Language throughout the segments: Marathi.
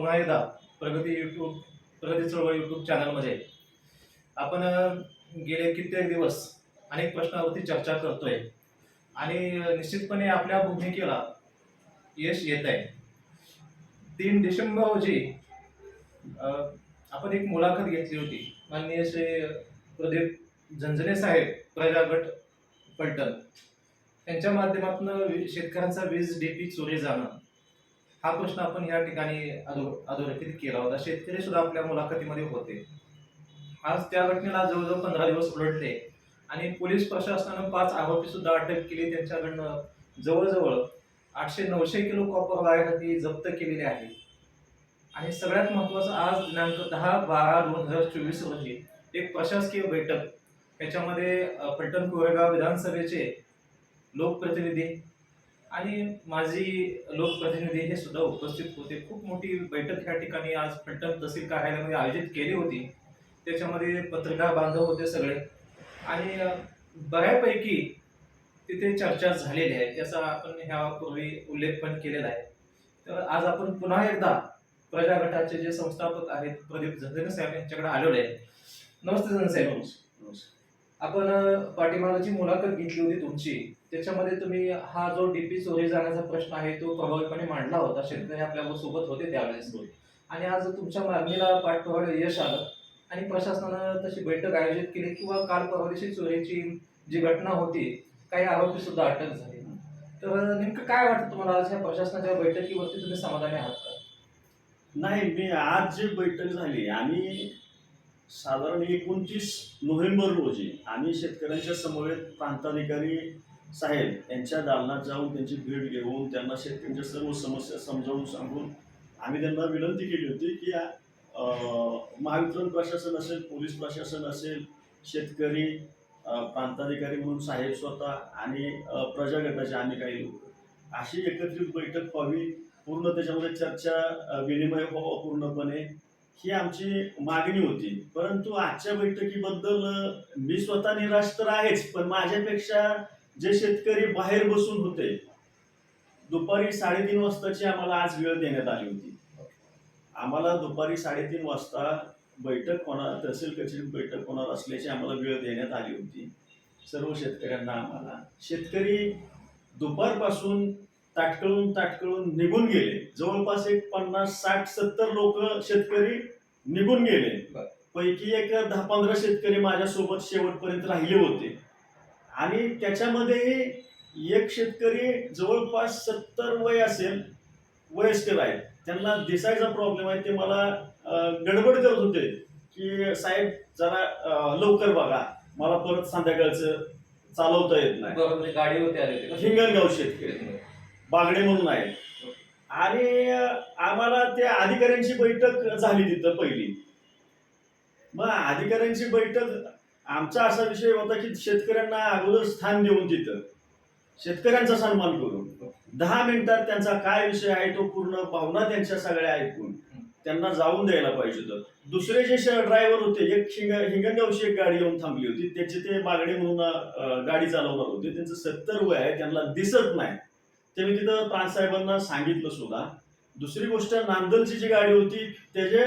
पुन्हा एकदा प्रगती युट्यूब प्रगती चळवळ युट्यूब चॅनलमध्ये आपण गेले कित्येक दिवस अनेक प्रश्नावरती चर्चा करतोय. आणि निश्चितपणे आपल्या भूमिकेला यश येत आहे. तीन डिसेंबर रोजी आपण एक मुलाखत घेतली होती. माननीय श्री प्रदीप झंझने साहेब प्रजागट पलटण. त्यांच्या माध्यमातून शेतकऱ्यांचा वीज डीपी चोरी जाणं. हा प्रश्न आपण या ठिकाणी अधो अधोरेखित केला होता. शेतकरी सुद्धा आपल्या मुलाखतीमध्ये होते. आज त्या घटनेला जवळजवळ पंधरा दिवस उलटले आणि पोलीस प्रशासनानं पाच आरोपी सुद्धा अटक केली. त्यांच्याकडनं जवळजवळ आठशे नऊशे किलो कॉपर वायर जप्त केलेली आहे. आणि सगळ्यात महत्वाचं आज दिनांक दहा बारा दोन हजार चोवीस रोजी एक प्रशासकीय बैठक. याच्यामध्ये अ, फलटण कोरेगाव विधानसभेचे लोकप्रतिनिधी आणि माजी लोकप्रतिनिधी हे सुद्धा उपस्थित होते. खूप मोठी बैठक या ठिकाणी आज फलटण तहसील कार्यालयामध्ये आयोजित केली होती. त्याच्यामध्ये पत्रकार बांधव होते सगळे. आणि बऱ्यापैकी तिथे चर्चा झालेली आहे त्याचा आपण ह्यापूर्वी उल्लेख पण केलेला आहे. तर आज आपण पुन्हा एकदा प्रजा गटाचे जे संस्थापक आहेत प्रदीप झंझने साहेब यांच्याकडे आलेलो आहे. नमस्ते झंझने साहेब. आपण पाठीमागची मुलाखत घेतली होती तुमची. त्याच्यामध्ये तुम्ही हा जो डीपी चोरी जाण्याचा प्रश्न आहे तो प्रभावीपणे मांडला होता. शेतकरी आपल्यासोबत होते त्यावेळेस. आणि आज तुमच्या मागणीला पाठपुरावा यश आलं. आणि प्रशासनानं तशी बैठक आयोजित केली किंवा काल परवा दिवशी चोरीची जी घटना होती काही आरोपी सुद्धा अटक झाले. तर नेमकं काय वाटतं तुम्हाला आज ह्या प्रशासनाच्या बैठकीवरती तुम्ही समाधानी आहात का? नाही मी आज जी बैठक झाली आम्ही साधारण एकोणतीस नोव्हेंबर रोजी आम्ही शेतकऱ्यांच्या समवेत प्रांताधिकारी साहेब यांच्या दालनात जाऊन त्यांची भेट घेऊन त्यांना शेतकऱ्यांच्या सर्व समस्या समजावून सांगून आम्ही त्यांना विनंती केली होती की महावितरण प्रशासन असेल पोलीस प्रशासन असेल शेतकरी प्रांताधिकारी म्हणून साहेब स्वतः आणि प्रजागटाचे आम्ही काही लोक. अशी एकत्रित बैठक व्हावी पूर्ण त्याच्यामध्ये चर्चा विनिमय व्हावा पूर्णपणे ही आमची मागणी होती. परंतु आजच्या बैठकीबद्दल मी स्वतः निराश तर आहेच पण माझ्यापेक्षा जे शेतकरी बाहेर बसून होते दुपारी साडेतीन वाजताची आम्हाला आज वेळ देण्यात आली होती. आम्हाला दुपारी साडेतीन वाजता बैठक होणार तहसील कचेरीत बैठक होणार असल्याची आम्हाला वेळ देण्यात आली होती. सर्व शेतकऱ्यांना आम्हाला. शेतकरी दुपारपासून ताटकळून ताटकळून निघून गेले. जवळपास एक पन्नास साठ सत्तर लोक शेतकरी निघून गेले. पैकी एक दहा पंधरा शेतकरी माझ्यासोबत शेवटपर्यंत राहिले होते. आणि त्याच्यामध्ये एक शेतकरी जवळपास सत्तर वय असेल वयस्कर आहेत. त्यांना दिसायचा प्रॉब्लेम आहे. ते मला गडबड करत होते की साहेब जरा लवकर बघा. मला परत संध्याकाळचं चालवता येत नाही. म्हणजे आले होते? हिंगणगाव शेतकरी. बागडे म्हणून आहे. आणि आम्हाला त्या अधिकाऱ्यांची बैठक झाली तिथं पहिली. मग अधिकाऱ्यांची बैठक आमचा असा विषय होता की शेतकऱ्यांना अगोदर स्थान देऊन तिथं शेतकऱ्यांचा सन्मान करून. दहा मिनिटात त्यांचा काय विषय आहे तो पूर्ण भावना त्यांच्या सगळ्या ऐकून त्यांना जाऊन द्यायला पाहिजे होतं. दुसरे जे ड्रायव्हर होते एक हिंग हिंगणगावची एक गाडी येऊन थांबली होती. त्याचे ते मागणी म्हणून गाडी चालवणार होते. त्यांचं सत्तर वय आहे त्यांना दिसत नाही. ते मी तिथं प्रांतसाहेबांना सांगितलं सुद्धा. दुसरी गोष्ट नांदलची जी गाडी होती त्याचे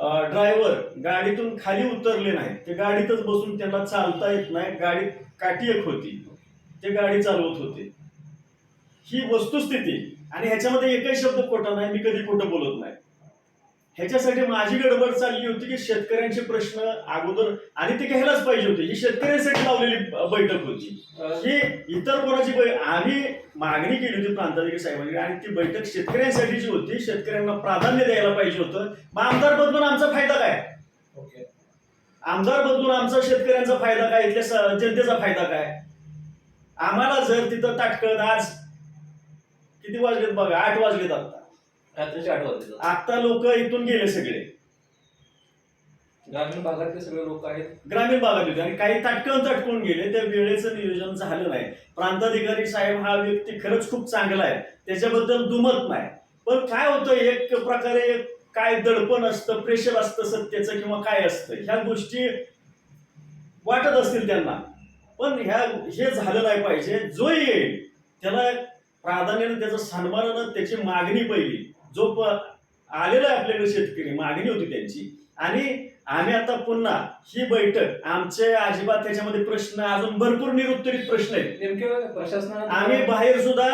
ड्रायव्हर गाडीतून खाली उतरले नाही ते गाडीतच बसून त्यांना चालता येत नाही. गाडीत काठी एक होती. ते गाडी चालवत होते. ही वस्तुस्थिती. आणि ह्याच्यामध्ये एकही शब्द खोटा नाही. मी कधी खोटं बोलत नाही. ह्याच्यासाठी माझी गडबड चालली होती की शेतकऱ्यांचे प्रश्न अगोदर आणि ते घ्यायलाच पाहिजे होते. ही शेतकऱ्यांसाठी लावलेली बैठक होती ही इतर कोणाची आम्ही मागणी केली होती प्रांताधिकारी साहेबांनी आणि ती बैठक शेतकऱ्यांसाठीची होती शेतकऱ्यांना प्राधान्य द्यायला पाहिजे होतं. मग आमदार बदलून आमचा फायदा काय? आमदार बदलून आमचा शेतकऱ्यांचा फायदा काय? इथल्या जनतेचा फायदा काय? आम्हाला जर तिथं ताटकळत आज किती वाजलेत बघा? आठ वाजलेत आता. रात्रीचे आठ वाजले आता लोक इथून गेले सगळे. ग्रामीण भागातले सगळे लोक आहेत. ग्रामीण भागात होते. आणि काही ताटकन ताटकून गेले. त्या वेळेचं नियोजन झालं नाही. प्रांताधिकारी साहेब हा व्यक्ती खरंच खूप चांगला आहे. त्याच्याबद्दल दुमत नाही. पण काय होतं एक प्रकारे काय दडपण असतं प्रेशर असतं सत्याचं किंवा काय असतं ह्या गोष्टी वाटत असतील त्यांना. पण ह्या हे झालं नाही पाहिजे. जो येईल. त्याला प्राधान्याने त्याचं सन्मानानं त्याची मागणी पहिली. जो आलेला आहे आपल्याकडे शेतकरी मागणी होती त्यांची. आणि आम्ही आता पुन्हा ही बैठक आमचे अजिबात त्याच्यामध्ये प्रश्न अजून भरपूर निरुत्तरित प्रश्न आहेत. नेमके प्रशासनाने आम्ही बाहेर सुद्धा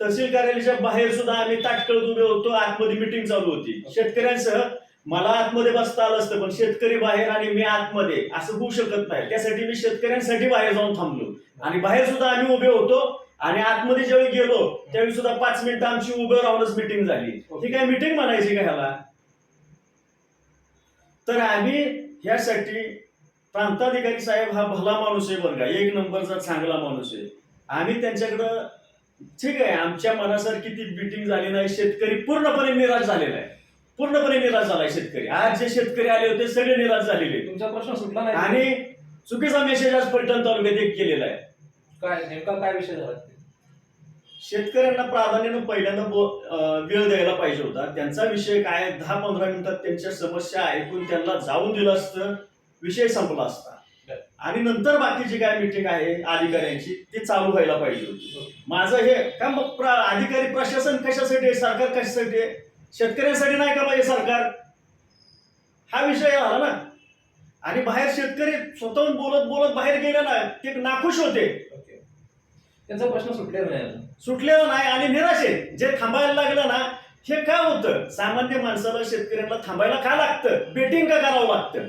तहसील कार्यालयाच्या बाहेर सुद्धा आम्ही ताटकळत उभे होतो आतमध्ये मिटिंग चालू होती. शेतकऱ्यांसह मला आतमध्ये बसता आलं असतं पण शेतकरी बाहेर आणि मी आतमध्ये असं होऊ शकत नाही. त्यासाठी मी शेतकऱ्यांसाठी बाहेर जाऊन थांबलो. आणि बाहेर सुद्धा आम्ही उभे होतो आणि आतमध्ये ज्यावेळी गेलो त्यावेळी सुद्धा पाच मिनिटं आमची उभं राहूनच मिटिंग झाली. ही काय मिटिंग म्हणायची का ह्याला? तर आम्ही ह्यासाठी प्रांताधिकारी साहेब हा भला माणूस आहे बरं का एक नंबरचा चांगला माणूस आहे. आम्ही त्यांच्याकडं ठीक आहे आमच्या मनासारखी ती मिटिंग झाली नाही शेतकरी पूर्णपणे निराश झालेला आहे. पूर्णपणे निराश झालाय शेतकरी. आज जे शेतकरी आले होते सगळे निराश झालेले. तुमचा प्रश्न सुटला नाही. आणि चुकीचा मेसेज आज फलटण तालुक्यात एक केलेला आहे. काय नेमका काय विषय झाला? शेतकऱ्यांना प्राधान्यानं पहिल्यांदा वेळ द्यायला पाहिजे होता. त्यांचा विषय काय दहा पंधरा मिनिटात त्यांच्या समस्या ऐकून त्यांना जाऊन दिलं असतं विषय संपला असता. आणि नंतर बाकीची काय मिटिंग आहे अधिकाऱ्यांची ती चालू व्हायला पाहिजे होती. माझं हे का मग अधिकारी प्रशासन कशासाठी आहे? सरकार कशासाठी आहे? शेतकऱ्यांसाठी नाही का पाहिजे सरकार? हा विषय झाला ना. आणि बाहेर शेतकरी स्वतःहून बोलत बोलत बाहेर गेले ना ते नाखुश होते. त्यांचा प्रश्न सुटलेला नाही अजून. सुटलेलं नाही आणि निराश. आहे जे थांबायला लागलं ना हे का होतं? सामान्य माणसाला शेतकऱ्यांना थांबायला का लागतं? बेटिंग का करावं लागतं?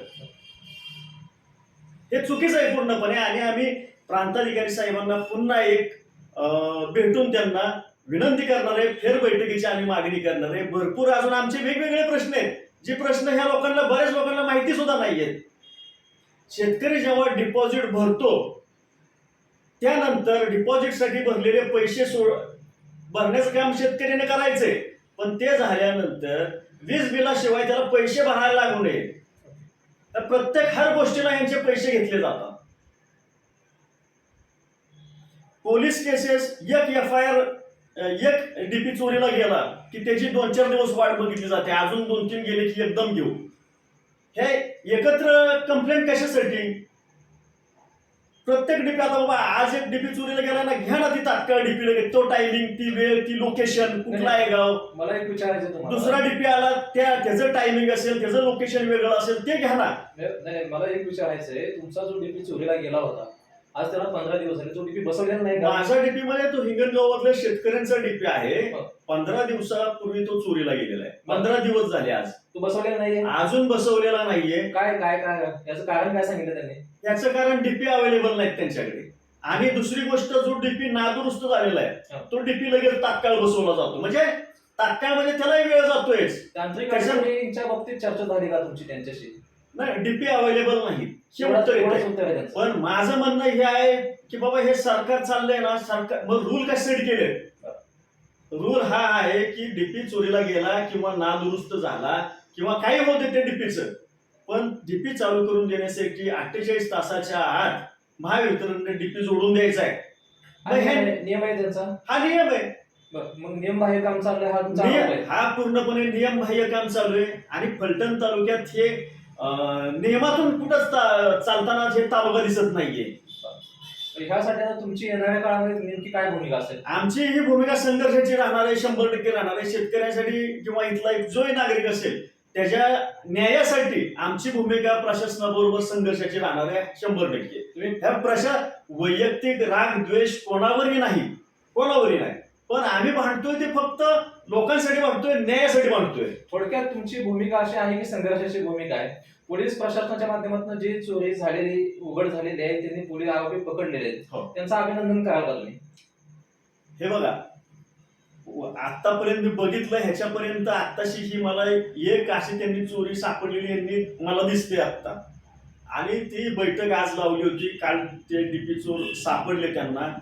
हे चुकीचं आहे पूर्णपणे आणि आम्ही प्रांताधिकारी साहेबांना पुन्हा एक अं, भेटून त्यांना विनंती करणार आहे फेर बैठकीची आम्ही मागणी करणार आहे. भरपूर अजून आमचे वेगवेगळे प्रश्न आहेत. जे प्रश्न ह्या लोकांना बऱ्याच लोकांना माहिती सुद्धा नाहीयेत. शेतकरी जेव्हा डिपॉझिट भरतो त्यानंतर डिपॉझिटसाठी भरलेले पैसे सोड भरण्याचं काम शेतकऱ्याने करायचंय. पण ते झाल्यानंतर वीज बिलाशिवाय त्याला पैसे भरायला लागू नये. तर प्रत्येक हर गोष्टीला यांचे पैसे घेतले जातात. पोलीस केसेस एक एफ आय आर एक डीपी चोरीला गेला की त्याची दोन चार दिवस वाट बघितली जाते. अजून दोन तीन गेले की एकदम घेऊ. हे एकत्र कंप्लेंट कशासाठी? प्रत्येक डीपी आता बाबा आज एक डीपी चोरीला गेला ना घ्या ना ती तात्काळ डीपी लगेच तो टायमिंग ती वेळ ती लोकेशन कुठला आहे गाव? मला एक विचारायचं तुम्हाला दुसरा डीपी आला त्या त्याचं टायमिंग असेल त्याचं लोकेशन वेगळं असेल ते घ्या ना. नाही नाही, मला एक विचारायचं आहे तुमचा जो डीपी चोरीला गेला होता आज त्याला पंधरा दिवस झाले तो डीपी बसवलेला नाही का? माझा डीपी मध्ये तो हिंगणगावातल्या शेतकऱ्यांचा डीपी आहे. हो. पंधरा दिवसापूर्वी तो चोरीला गेलेला आहे. पंधरा दिवस झाले आज. तो बसवलेला नाहीये? अजून बसवलेला नाहीये. काय काय काय याचं कारण काय सांगितलं त्यांनी? याचं कारण डीपी अवेलेबल नाहीत त्यांच्याकडे. आणि दुसरी गोष्ट जो डीपी नादुरुस्त झालेला आहे. तो डीपी लगेच तात्काळ बसवला जातो. म्हणजे तात्काळ म्हणजे त्यालाही वेळ जातोयच तांत्रिक अडचणींच्या बाबतीत चर्चा झाली का तुमची त्यांच्याशी? नाही डीपी अवेलेबल नाही. हे उत्तर. पण माझं म्हणणं हे आहे की बाबा हे सरकार चाललंय ना सरकार मग रूल कशासाठी केले? रूल हा आहे की डीपी चोरीला गेला किंवा नादुरुस्त झाला किंवा काही होते ते डीपीचं पण डीपी चालू करून देण्यासाठी अठ्ठेचाळीस तासाच्या आत महावितरणने डीपी जोडून द्यायचा आहे. नियम आहे त्यांचा? हा नियम आहे. मग नियम बाहेर काम चाललंय हा तुमचा आरोप आहे. नियम हा पूर्णपणे नियम बाह्य काम चालू आहे. आणि फलटण तालुक्यात हे नियमातून कुठंच चालताना हे तालुका दिसत नाहीये. ह्यासाठी आता तुमची येणाऱ्या काळामध्ये नेमकी काय भूमिका असेल? आमची ही भूमिका संघर्षाची राहणार आहे शंभर टक्के राहणार आहे शेतकऱ्यांसाठी किंवा इथला एक जोही नागरिक असेल त्याच्या न्यायासाठी आमची भूमिका प्रशासनाबरोबर संघर्षाची राहणार आहे शंभर टक्के. तुम्ही ह्या प्रशा वैयक्तिक राग द्वेष कोणावरही नाही. कोणावरही नाही. पण आम्ही भांडतोय ते फक्त लोकांसाठी भांडतोय न्यायासाठी भांडतोय. थोडक्यात तुमची भूमिका अशी आहे की संघर्षाची भूमिका आहे. पोलीस प्रशासनाच्या माध्यमातून जी चोरी झालेली उघड झालेली आहे त्यांनी पोलीस आरोपी पकडलेले आहेत. हो. त्यांचं अभिनंदन कराल का तुम्ही हे बघा व- आतापर्यंत मी बघितलं ह्याच्यापर्यंत आत्ताशी ही मला एक अशी त्यांनी चोरी सापडलेली यांनी मला दिसते आत्ता. आणि ती बैठक आज लावली होती काल ते डीपी चोर सापडले त्यांना.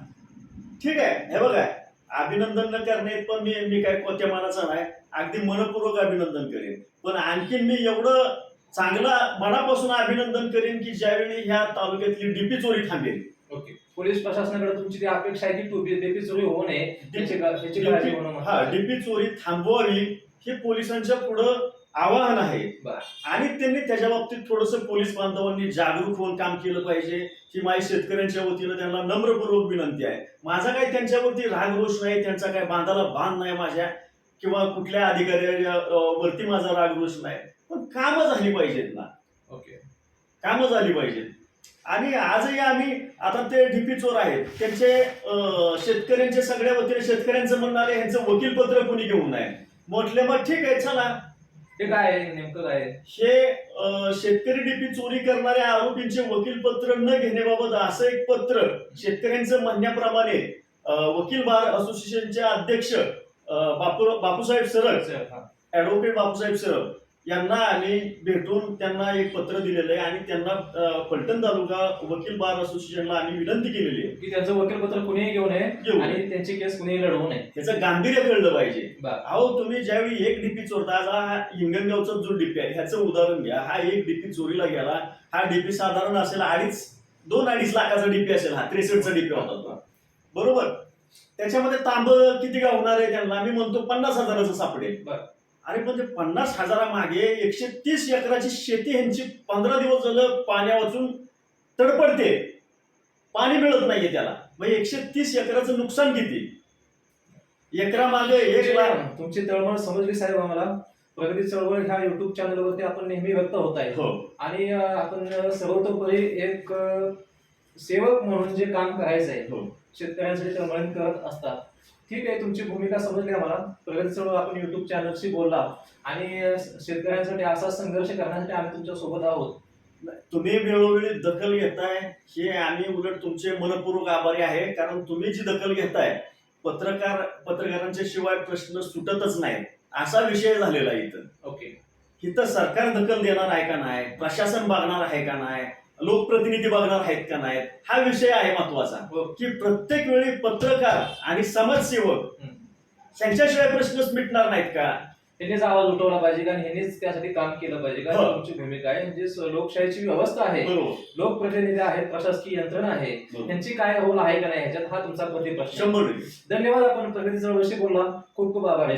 ठीक आहे हे बघा अभिनंदन न करणे पण मी मी काय कोत्या मानाचा नाही. अगदी मनपूर्वक अभिनंदन करेन. पण आणखीन मी एवढं चांगला मनापासून अभिनंदन करेन की ज्यावेळी ह्या तालुक्यातली डीपी चोरी थांबेल. ओके. पोलीस प्रशासनाकडे तुमची ती अपेक्षा आहे की डीपी चोरी होऊ नये त्याची काळजी हा. डीपी चोरी थांबवावी हे पोलिसांच्या पुढं आवाहन आहे. आणि त्यांनी त्याच्या बाबतीत थोडस पोलीस बांधवांनी जागरूक होऊन काम केलं पाहिजे ही माझी शेतकऱ्यांच्या वतीनं त्यांना नम्रपूर्वक विनंती आहे. माझा काही त्यांच्यावरती राग रोष नाही त्यांचा काही बांधाला बांध नाही माझ्या किंवा कुठल्या अधिकाऱ्याच्या अं, वरती माझा राग रोष नाही. पण कामं झाली पाहिजेत ना. ओके. कामं झाली पाहिजेत. आणि आजही आम्ही आता ते डीपी चोर आहेत त्यांचे अं, शेतकऱ्यांच्या सगळ्या वतीने शेतकऱ्यांचं म्हणणं आहे ह्यांचं वकीलपत्र कोणी घेऊन नाही म्हटले मग ठीक आहे चला. ते काय आहे? नेमकं काय आहे? हे अं, शेतकरी डीपी चोरी करणाऱ्या आरोपींचे वकीलपत्र न घेण्याबाबत असं एक पत्र शेतकऱ्यांचं म्हणण्याप्रमाणे अं, वकील बार असोसिएशनचे अध्यक्ष अं, बापू बापूसाहेब सरळ सर, हा. ऍडव्होकेट बापूसाहेब सरळ यांना आम्ही भेटून त्यांना एक पत्र दिलेलं आहे आणि त्यांना फलटण तालुका वकील बार असोसिएशनला आम्ही विनंती केलेली आहे. की त्यांचं वकीलपत्र कुणीही घेऊ नये. आणि त्यांची केस कुणीही लढवू नये. ह्याचं गांभीर्य कळलं पाहिजे. अहो तुम्ही ज्यावेळी एक डीपी चोरता आज हा हिंगणगावचा जो डीपी आहे ह्याचं उदाहरण घ्या. हा एक डीपी चोरीला गेला हा डीपी साधारण असेल अडीच दोन अडीच लाखाचा डीपी असेल हा त्रेसष्टचा डीपी होता तो. बरोबर? त्याच्यामध्ये तांब किती का होणार आहे त्यांना? मी म्हणतो पन्नास हजाराचं सापडेल. बरं. अरे पण ते पन्नास हजारामागे एकशे तीस एकराची शेती ह्यांची पंधरा दिवस झालं पाण्या वाचून तडपडते. पाणी मिळत नाहीये त्याला. मग एकशे तीस एकराचं नुकसान किती? एकरामागे एक लाख. तुमची- तळमळ समजली साहेब आम्हाला. प्रगती चळवळ ह्या युट्यूब चॅनलवरती आपण नेहमी व्यक्त होत आहे. हो. आणि आपण सर्वतोपरी एक सेवक म्हणून जे काम करायचं आहे हो. शेतकऱ्यांसाठी तळमळण करत असतात. ठीक आहे तुमची भूमिका समजली आम्हाला. प्रगती चळवळ आपण युट्यूब चॅनलशी बोलला. आणि शेतकऱ्यांसाठी असा संघर्ष करण्यासाठी आम्ही तुमच्यासोबत आहोत. तुम्ही वेळोवेळी दखल घेताय हे आम्ही उलट तुमचे मनपूर्वक आभारी आहे. कारण तुम्ही जी दखल घेताय पत्रकार पत्रकारांच्या शिवाय प्रश्न सुटतच नाहीत. असा विषय झालेला इथं. ओके इथं सरकार दखल देणार आहे का नाही? प्रशासन बघणार आहे का नाही? लोकप्रतिनिधी बघणार आहेत का नाहीत? हा विषय आहे महत्त्वाचा हो. की प्रत्येक वेळी पत्रकार आणि समाजसेवक हम्म. यांच्याशिवाय प्रश्नच मिटणार नाहीत का? ह्यांनीच आवाज उठवला पाहिजे कारण ह्यांनीच त्यासाठी काम केलं पाहिजे हो. कारण तुमची भूमिका आहे. म्हणजे लोकशाहीची व्यवस्था आहे. बरोबर लोकप्रतिनिधी आहेत प्रशासकीय यंत्रणा आहे. त्यांची काय रोल आहे का नाही ह्याच्यात? हा तुमचा प्रति प्रश्न. शंभर धन्यवाद आपण प्रगती चळवळीशी बोलला. खूप खूप आभार. आहे